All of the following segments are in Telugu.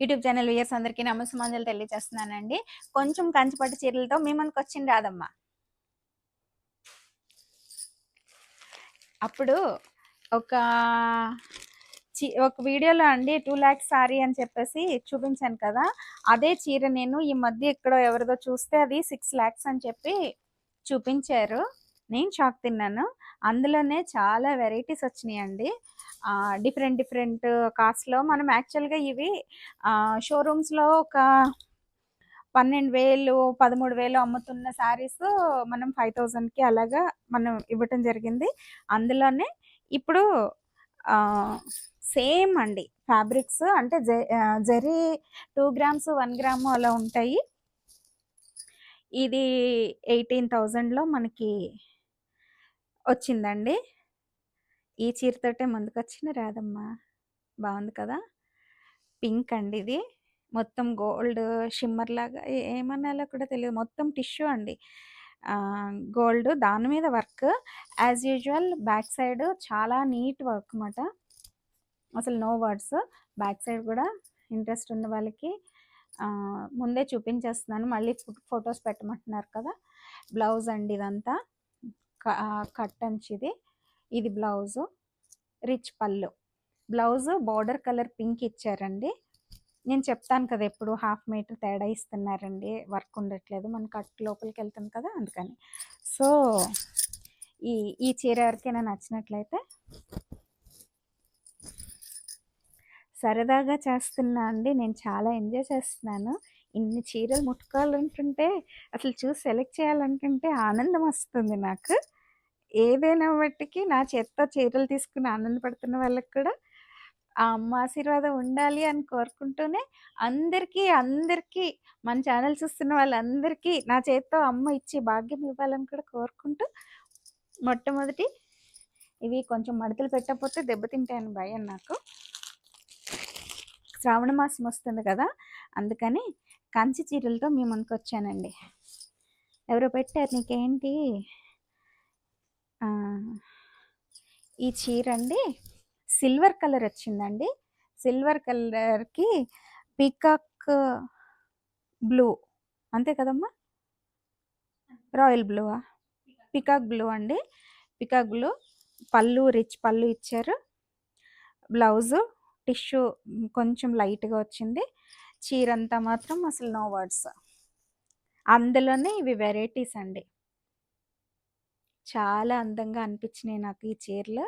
యూట్యూబ్ ఛానల్ వ్యూయర్స్ అందరికీ నమస్మాంజలు తెలియజేస్తున్నానండి. కొంచెం కంచిపట్టు చీరలతో మీ మనకు వచ్చింది రాదమ్మ. అప్పుడు ఒక ఒక వీడియోలో అండి టూ ల్యాక్స్ సారీ అని చెప్పేసి చూపించాను కదా. అదే చీర నేను ఈ మధ్య ఇక్కడ ఎవరిదో చూస్తే అది సిక్స్ ల్యాక్స్ అని చెప్పి చూపించారు. నేను షాక్ తిన్నాను. అందులోనే చాలా వెరైటీస్ వచ్చినాయండి. డిఫరెంట్ డిఫరెంట్ కాస్ట్లో మనం యాక్చువల్గా ఇవి షోరూమ్స్లో ఒక పన్నెండు వేలు పదమూడు వేలు అమ్ముతున్న శారీస్ మనం ఫైవ్ థౌజండ్కి అలాగా మనం ఇవ్వటం జరిగింది. అందులోనే ఇప్పుడు సేమ్ అండి ఫ్యాబ్రిక్స్ అంటే zari two grams one gram అలా ఉంటాయి. ఇది ఎయిటీన్ థౌజండ్లో మనకి వచ్చిందండి. ఈ చీరతోటే ముందుకొచ్చిన రాదమ్మా బాగుంది కదా? పింక్ అండి ఇది. మొత్తం గోల్డ్ షిమ్మర్ లాగా ఏమన్నాలో కూడా తెలియదు మొత్తం టిష్యూ అండి. గోల్డ్ దాని మీద work. As usual back side చాలా నీట్ వర్క్ అన్నమాట. అసలు నో వర్డ్స్. బ్యాక్ సైడ్ కూడా ఇంట్రెస్ట్ ఉన్న వాళ్ళకి ముందే చూపించేస్తున్నాను. మళ్ళీ ఫొటోస్ పెట్టమంటున్నారు కదా? బ్లౌజ్ అండి ఇదంతా. కట్ అంచిది ఇది బ్లౌజు. రిచ్ పళ్ళు. బ్లౌజ్ బార్డర్ కలర్ పింక్ ఇచ్చారండి. నేను చెప్తాను కదా ఎప్పుడు హాఫ్ మీటర్ తేడా ఇస్తున్నారండి. వర్క్ ఉండట్లేదు. మన కట్ లోపలికి వెళ్తాం కదా అందుకని. సో ఈ ఈ చీర ఎవరికైనా నచ్చినట్లయితే సరదాగా చేస్తున్నా అండి. నేను చాలా ఎంజాయ్ చేస్తున్నాను. ఇన్ని చీరలు ముట్టుకోవాలంటుంటే అసలు చూసి సెలెక్ట్ చేయాలంటుంటే ఆనందం వస్తుంది నాకు. ఏదైనా బట్టికి నా చేత్తో చీరలు తీసుకుని ఆనందపడుతున్న వాళ్ళకి కూడా ఆ అమ్మ ఆశీర్వాదం ఉండాలి అని కోరుకుంటూనే అందరికీ అందరికీ మన ఛానల్ చూస్తున్న వాళ్ళందరికీ నా చేత్తో అమ్మ ఇచ్చి భాగ్యం ఇవ్వాలని కూడా కోరుకుంటూ మొట్టమొదటి ఇవి కొంచెం మడతలు పెట్టకపోతే దెబ్బతింటాయని భయం నాకు. శ్రావణ మాసం వస్తుంది కదా అందుకని కంచి చీరలతో మేము వచ్చానండి ఎవరో పెట్టారు నీకేంటి? ఈ చీర అండి సిల్వర్ కలర్ వచ్చిందండి. సిల్వర్ కలర్కి పీకాక్ బ్లూ. అంతే కదమ్మా? రాయల్ బ్లూవా పికాక్ బ్లూ అండి. Peacock blue. పళ్ళు రిచ్ పళ్ళు ఇచ్చారు. బ్లౌజు టిష్యూ కొంచెం లైట్గా వచ్చింది. చీర అంతా మాత్రం అసలు నో వర్డ్స్. అందులోనే ఇవి వెరైటీస్ అండి. చాలా అందంగా అనిపించినాయి నాకు ఈ చీరలు.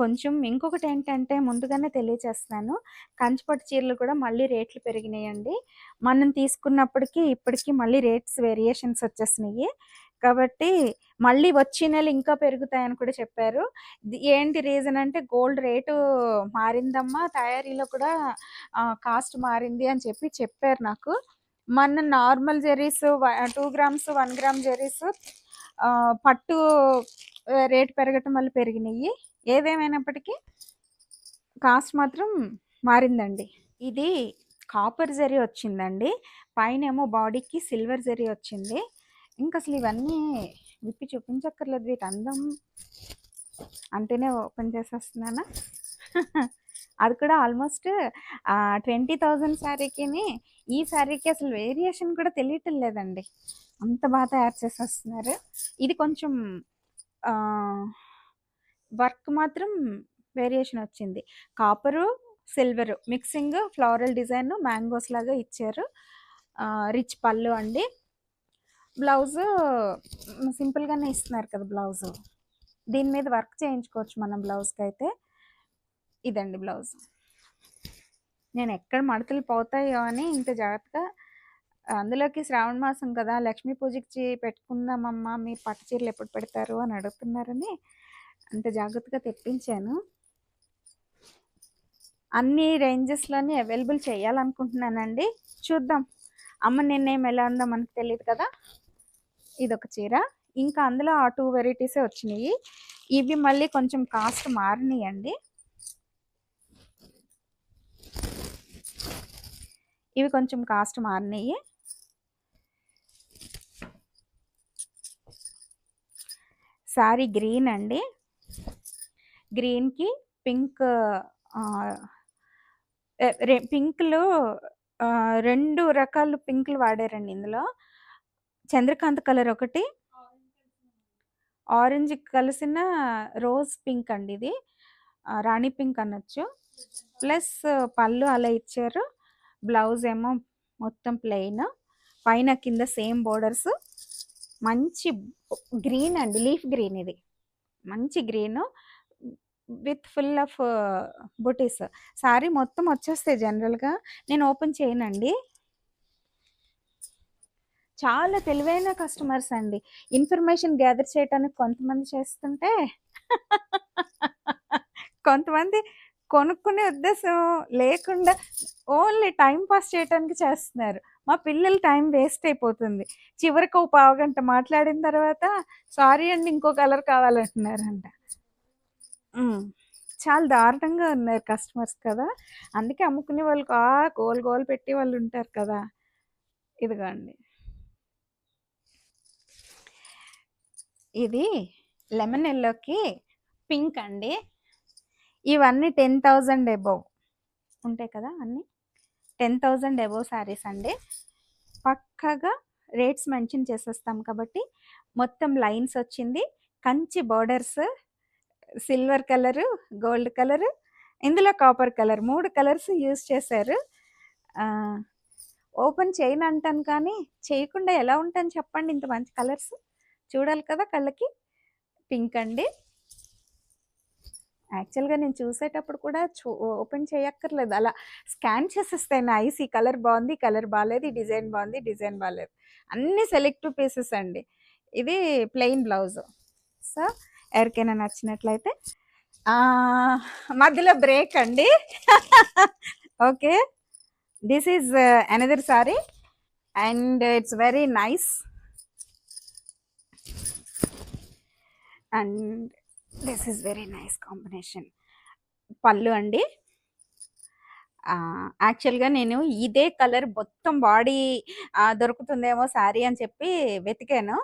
కొంచెం ఇంకొకటి ఏంటంటే ముందుగానే తెలియచేస్తున్నాను. కంచిపట్టు చీరలు కూడా మళ్ళీ రేట్లు పెరిగినాయండి. మనం తీసుకున్నప్పటికీ ఇప్పటికీ మళ్ళీ రేట్స్ వేరియేషన్స్ వచ్చేసినాయి. కాబట్టి మళ్ళీ వచ్చే నెల ఇంకా పెరుగుతాయని కూడా చెప్పారు. ఏంటి రీజన్ అంటే గోల్డ్ రేటు మారిందమ్మా తయారీలో కూడా కాస్ట్ మారింది అని చెప్పి చెప్పారు నాకు. మన normal zaris two grams one gram zaris పట్టు రేటు పెరగటం వల్ల పెరిగినాయి. ఏదేమైనప్పటికీ కాస్ట్ మాత్రం మారిందండి. ఇది కాపర్ జరీ వచ్చిందండి. పైన ఏమో బాడీకి సిల్వర్ జరీ వచ్చింది. ఇంకా అసలు ఇవన్నీ విప్పి చూపించక్కర్లేదు. వీటి అందం అంటేనే ఓపెన్ చేసేస్తున్నానా? అది కూడా ఆల్మోస్ట్ ట్వంటీ థౌజండ్ శారీకిని ఈ శారీకి అసలు వేరియేషన్ కూడా తెలియటం లేదండి. అంత బాగా తయారు చేసేస్తున్నారు. ఇది కొంచెం వర్క్ మాత్రం వేరియేషన్ వచ్చింది. Copper silver mixing floral design mangoes లాగా ఇచ్చారు. రిచ్ పళ్ళు అండి. బ్లౌజ్ సింపుల్గానే ఇస్తున్నారు కదా బ్లౌజ్. దీని మీద వర్క్ చేయించుకోవచ్చు మనం బ్లౌజ్కి అయితే. ఇదండి బ్లౌజ్. నేను ఎక్కడ మడతలు పోతాయో అని ఇంత జాగ్రత్తగా అందులోకి శ్రావణ మాసం కదా లక్ష్మీ పూజకి పెట్టుకుందామమ్మా మీ పట్టు చీరలు ఎప్పుడు పెడతారు అని అడుగుతున్నారని అంత జాగ్రత్తగా తెప్పించాను. అన్ని రేంజెస్లోని అవైలబుల్ చేయాలనుకుంటున్నానండి. చూద్దాం. అమ్మ నిన్నేం ఎలా ఉందో మనకు తెలియదు కదా. ఇదొక చీర. ఇంకా అందులో ఆ టూ వెరైటీసే వచ్చినాయి. ఇవి మళ్ళీ కొంచెం కాస్ట్ మారినాయండి. ఇవి కొంచెం కాస్ట్ మారినాయి శారీ గ్రీన్ అండి గ్రీన్కి పింక్ పింక్లు రెండు పింక్‌లో ఆహ్, 2 రకాలు వాడారండి ఇందులో. చంద్రకాంత్ కలర్ ఒకటి ఆరెంజ్ కలిసిన రోజ్ పింక్ అండి ఇది. రాణి పింక్ అనొచ్చు. ప్లస్ పళ్ళు అలా ఇచ్చారు. బ్లౌజ్ ఏమో మొత్తం ప్లెయిన్. పైన కింద సేమ్ బోర్డర్స్. మంచి గ్రీన్ అండి. లీఫ్ గ్రీన్ ఇది. మంచి green with full of butis. Sari మొత్తం వచ్చేస్తాయి జనరల్‌గా. నేను ఓపెన్ చేయనండి. చాలా తెలివైన కస్టమర్స్ అండి. ఇన్ఫర్మేషన్ గ్యాదర్ చేయటానికి కొంతమంది చేస్తుంటే కొంతమంది కొనుక్కునే ఉద్దేశం లేకుండా ఓన్లీ టైం పాస్ చేయటానికి చేస్తున్నారు. మా పిల్లలు టైం వేస్ట్ అయిపోతుంది. చివరికి ఓ పావుగంట మాట్లాడిన తర్వాత సారీ అండి ఇంకో కలర్ కావాలంటున్నారంట. చాలా దారుణంగా ఉన్నారు కస్టమర్స్ కదా! అందుకే అమ్ముకునే వాళ్ళు ఆ గోల్ పెట్టి వాళ్ళు ఉంటారు కదా! ఇదిగోండి. ఇది లెమన్ ఎల్లోకి పింక్ అండి. ఇవన్నీ 10,000 అబోవ్ ఉంటాయి కదా! అన్నీ. 10,000 అబోవ్ శారీస్ అండి. పక్కగా రేట్స్ మెన్షన్ చేసేస్తాం కాబట్టి మొత్తం లైన్స్ వచ్చింది. Kanchi borders silver colour, gold colour, ఇందులో కాపర్ కలర్ మూడు కలర్స్ యూజ్ చేశారు. ఓపెన్ చేయను అంటాను కానీ చేయకుండా ఎలా ఉంటాను చెప్పండి ఇంత మంచి కలర్స్. చూడాలి కదా కళ్ళకి. పింక్ అండి. యాక్చువల్‌గా నేను చూసేటప్పుడు కూడా చూ ఓపెన్ చేయక్కర్లేదు. అలా స్కాన్ చేసేస్తాయి నా ఐస్ ఈ కలర్ బాగుంది కలర్ బాగాలేదు ఈ డిజైన్ బాగుంది డిజైన్ బాగాలేదు అన్ని సెలెక్టివ్ పీసెస్ అండి. ఇది ప్లెయిన్ బ్లౌజ్. సో, ఎవరికైనా నచ్చినట్లయితే మధ్యలో బ్రేక్ అండి. Okay. This is another sari and it's very nice. And this is very nice combination. పళ్ళు అండి. యాక్చువల్‌గా నేను ఇదే కలర్ మొత్తం బాడీ దొరుకుతుందేమో శారీ అని చెప్పి వెతికాను.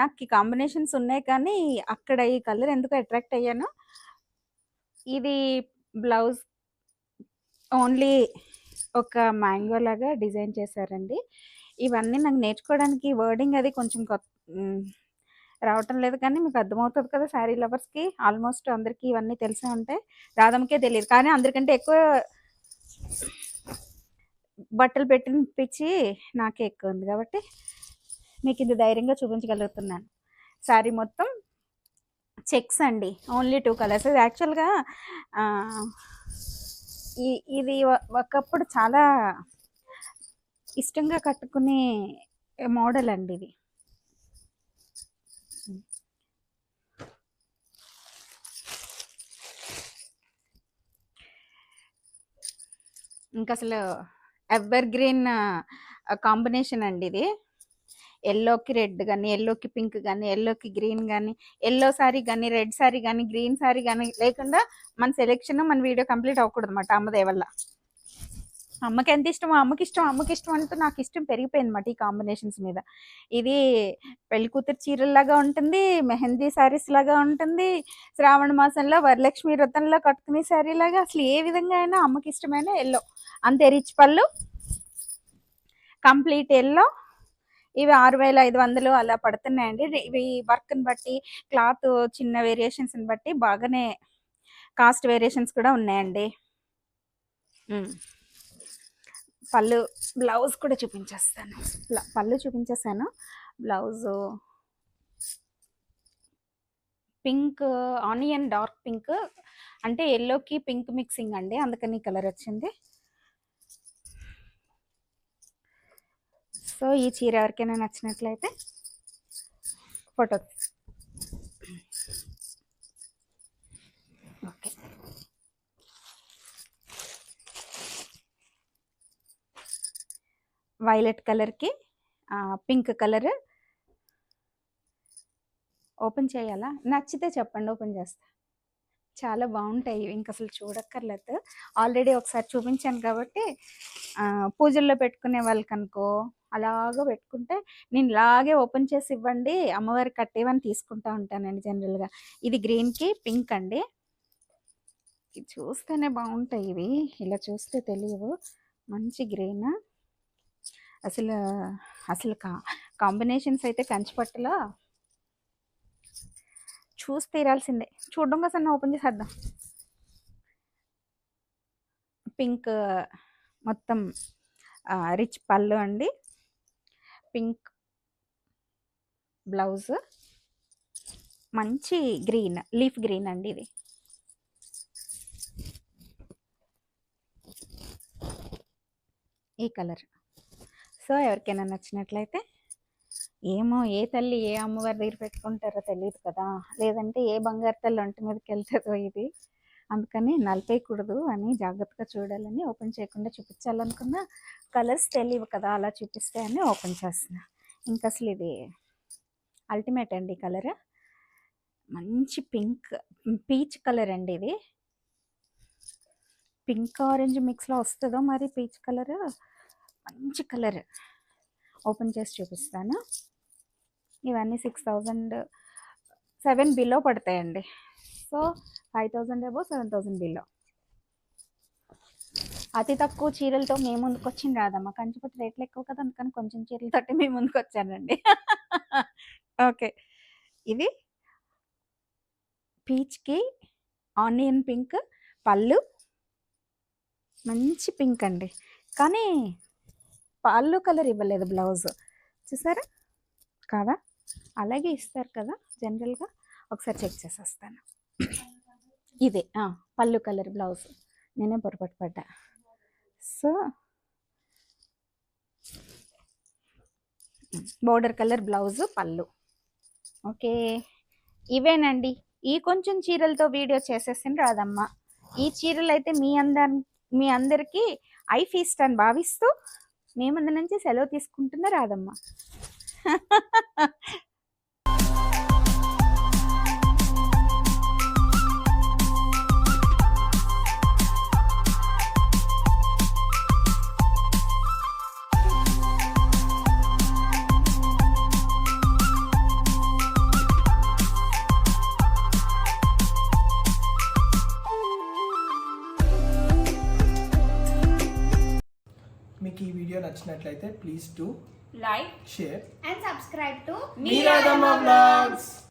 నాకు ఈ కాంబినేషన్స్ ఉన్నాయి కానీ అక్కడ ఈ కలర్ ఎందుకు అట్రాక్ట్ అయ్యాను. ఇది బ్లౌజ్ ఓన్లీ ఒక మ్యాంగో లాగా డిజైన్ చేశారండి. ఇవన్నీ నాకు నేర్చుకోవడానికి వర్డింగ్ అది కొంచెం కొత్త రావటం లేదు కానీ మీకు అర్థమవుతుంది కదా! శారీ లవర్స్‌కి ఆల్మోస్ట్ అందరికీ ఇవన్నీ తెలిసే ఉంటాయి. రాధమ్మకే తెలియదు కానీ అందరికంటే ఎక్కువ బట్టలు పెట్టినిపించి నాకే ఎక్కువ ఉంది కాబట్టి మీకు ఇది ధైర్యంగా చూపించగలుగుతున్నాను. శారీ మొత్తం చెక్స్ అండి. Only two colours. యాక్చువల్‌గా ఈ ఇది ఒకప్పుడు చాలా ఇష్టంగా కట్టుకునే మోడల్ అండి ఇది. ఇంకా అసలు ఎవర్ గ్రీన్ కాంబినేషన్ అండి ఇది. ఎల్లోకి రెడ్ కానీ ఎల్లోకి పింక్ కానీ ఎల్లోకి గ్రీన్ కానీ ఎల్లో సారీ కానీ రెడ్ సారీ కానీ గ్రీన్ సారీ కానీ లేకుండా మన సెలక్షన్ మన వీడియో కంప్లీట్ అవ్వకూడదు అన్నమాట దయ వల్ల. అమ్మకి ఎంత ఇష్టం అమ్మకి ఇష్టం, అమ్మకి ఇష్టం అంటూ నాకు ఇష్టం పెరిగిపోయిందన్నమాట ఈ కాంబినేషన్స్ మీద. ఇది పెళ్ళి కూతురు చీరల్లాగా ఉంటుంది. మెహందీ శారీస్ లాగా ఉంటుంది. శ్రావణ మాసంలో వరలక్ష్మి వ్రతంలో కట్టుకునే శారీ లాగా అసలు ఏ విధంగా అయినా అమ్మకి ఇష్టమైన ఎల్లో అంతే రిచ్ పళ్ళు. కంప్లీట్ ఎల్లో ఇవి 6,500 అలా పడుతున్నాయండి. ఇవి వర్క్‌ని బట్టి క్లాత్ చిన్న వేరియేషన్స్‌ని బట్టి బాగానే కాస్ట్ వేరియేషన్స్ కూడా ఉన్నాయండి. పళ్ళు బ్లౌజ్ కూడా చూపించేస్తాను. పళ్ళు చూపించేసాను. Blouse pink onion dark pink అంటే ఎల్లోకి పింక్ మిక్సింగ్ అండి. అందుకని కలర్ వచ్చింది. సో, ఈ చీర ఎవరికైనా నచ్చినట్లయితే ఫోటో వైలెట్ కలర్‌కి పింక్ కలర్. ఓపెన్ చేయాలా? నచ్చితే చెప్పండి ఓపెన్ చేస్తా. చాలా బాగుంటాయి ఇంక అసలు చూడక్కర్లేదు. ఆల్రెడీ ఒకసారి చూపించాను కాబట్టి పూజల్లో పెట్టుకునే వాళ్ళకనుకో అలాగ పెట్టుకుంటే నేను ఇలాగే ఓపెన్ చేసి ఇవ్వండి అమ్మవారికి కట్టేవని తీసుకుంటా ఉంటానండి జనరల్‌గా. ఇది గ్రీన్‌కి పింక్ అండి. చూస్తేనే బాగుంటాయి ఇవి ఇలా చూస్తే తెలియవు మంచి గ్రీన్ అసలు అసలు కా కాంబినేషన్స్ అయితే కంచిపట్టులో చూసి తీరాల్సిందే. చూడడం కోసం ఓపెన్ చేసేద్దాం. పింక్ మొత్తం రిచ్ పళ్ళు అండి. Pink blouse. మంచి గ్రీన్ లీఫ్ గ్రీన్ అండి ఇది. ఈ కలర్. సో ఎవరికైనా నచ్చినట్లయితే ఏమో ఏ తల్లి ఏ అమ్మవారి దగ్గర పెట్టుకుంటారో తెలియదు కదా. లేదంటే ఏ బంగారు తల్లి ఒంటి మీదకి వెళ్తుందో ఇది. అందుకని నలిపేయకూడదు అని జాగ్రత్తగా చూడాలని ఓపెన్ చేయకుండా చూపించాలనుకున్న కలర్స్ తెలియవు కదా అలా చూపిస్తే అని ఓపెన్ చేస్తున్నా. ఇంకా అసలు ఇది అల్టిమేట్ అండి కలర్. మంచి పింక్ పీచ్ కలర్ అండి ఇది. పింక్ ఆరెంజ్ మిక్స్లో వస్తుందో మరి పీచ్ కలర్. మంచి కలర్. ఓపెన్ చేసి చూపిస్తాను. ఇవన్నీ సిక్స్ థౌజండ్ సెవెన్ బిలో పడతాయండి. So five thousand above seven thousand below. అతి తక్కువ చీరలతో మేము ముందుకు వచ్చింది రాదమ్మా కంచిపట్టు రేట్లు ఎక్కువ కదా అందుకని కొంచెం చీరలతోటి మేము ముందుకు వచ్చానండి ఓకే. ఇది పీచ్కి ఆనియన్ పింక్ పళ్ళు. మంచి పింక్ అండి. కానీ పళ్ళు కలర్ ఇవ్వలేదు బ్లౌజ్. చూసారా? కాదా? అలాగే ఇస్తారు కదా జనరల్గా. ఒకసారి చెక్ చేసేస్తాను. ఇదే పళ్ళు కలర్ బ్లౌజ్. నేనే పొరపాటు పడ్డా. సో బోర్డర్ కలర్ బ్లౌజ్ పళ్ళు. ఓకే. ఇవేనండి. ఈ కొంచెం చీరలతో వీడియో చేసేసింది రాదమ్మా ఈ చీరలు అయితే మీ అందరి మీ అందరికీ ఐ ఫీస్ట్ అని భావిస్తూ మేమందు నుంచి సెలవు తీసుకుంటున్నా రాదమ్మా. నచ్చినట్లయితే please to like share and subscribe to మీరాదమ్మ బ్లాగ్స్